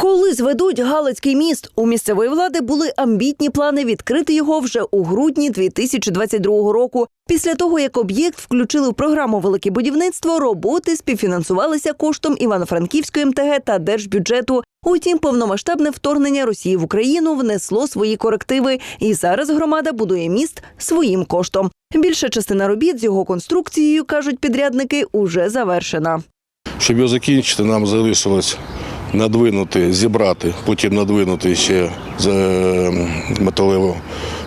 Коли зведуть Галицький міст, у місцевої влади були амбітні плани відкрити його вже у грудні 2022 року. Після того, як об'єкт включили в програму Велике будівництво, роботи співфінансувалися коштом Івано-Франківської МТГ та держбюджету. Утім, повномасштабне вторгнення Росії в Україну внесло свої корективи, і зараз громада будує міст своїм коштом. Більша частина робіт з його конструкцією, кажуть підрядники, уже завершена. Щоб його закінчити, нам залишилось надвинути, зібрати, потім надвинути ще е, металеву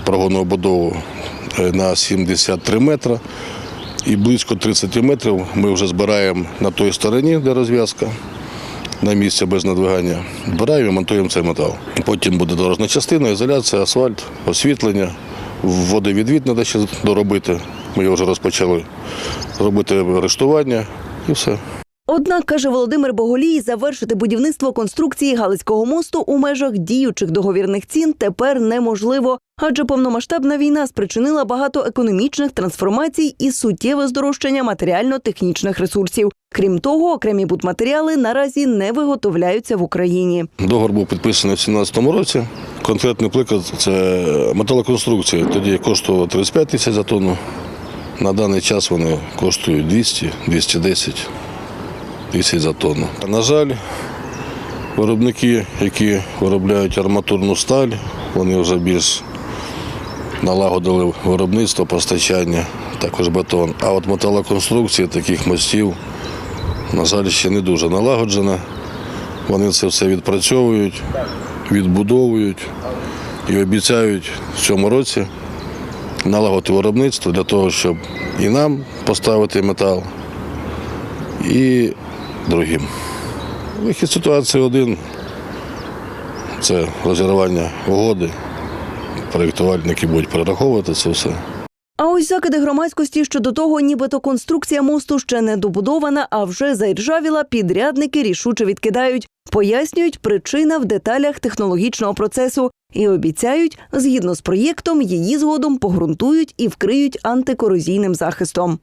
прогонну будову е, на 73 метри. І близько 30 метрів ми вже збираємо на той стороні, де розв'язка, на місці без надвигання. Збираємо і монтуємо цей метал. Потім буде дорожна частина, ізоляція, асфальт, освітлення. Водовідвід треба ще доробити. Ми його вже розпочали. Робити арештування і все. Однак, каже Володимир Боголій, завершити будівництво конструкції Галицького мосту у межах діючих договірних цін тепер неможливо, адже повномасштабна війна спричинила багато економічних трансформацій і суттєве здорожчання матеріально-технічних ресурсів. Крім того, окремі будматеріали наразі не виготовляються в Україні. Договор був підписаний в 2017 році. Конкретний приклад це металоконструкція. Тоді коштувало 35 тисяч за тонну. На даний час вони коштують 200, 210 тисяч за тонну. На жаль, виробники, які виробляють арматурну сталь, вони вже більш налагодили виробництво, постачання, також бетон. А от металоконструкції таких мостів, на жаль, ще не дуже налагоджена. Вони це все відпрацьовують, відбудовують і обіцяють в цьому році налагодити виробництво для того, щоб і нам поставити метал, і другим. Вихід ситуації один це розірвання угоди. Проєктувальники будуть перераховувати це все. А ось закиди громадськості щодо того, нібито конструкція мосту ще не добудована, а вже заіржавіла, підрядники рішуче відкидають. Пояснюють, причина в деталях технологічного процесу і обіцяють, згідно з проєктом, її згодом погрунтують і вкриють антикорозійним захистом.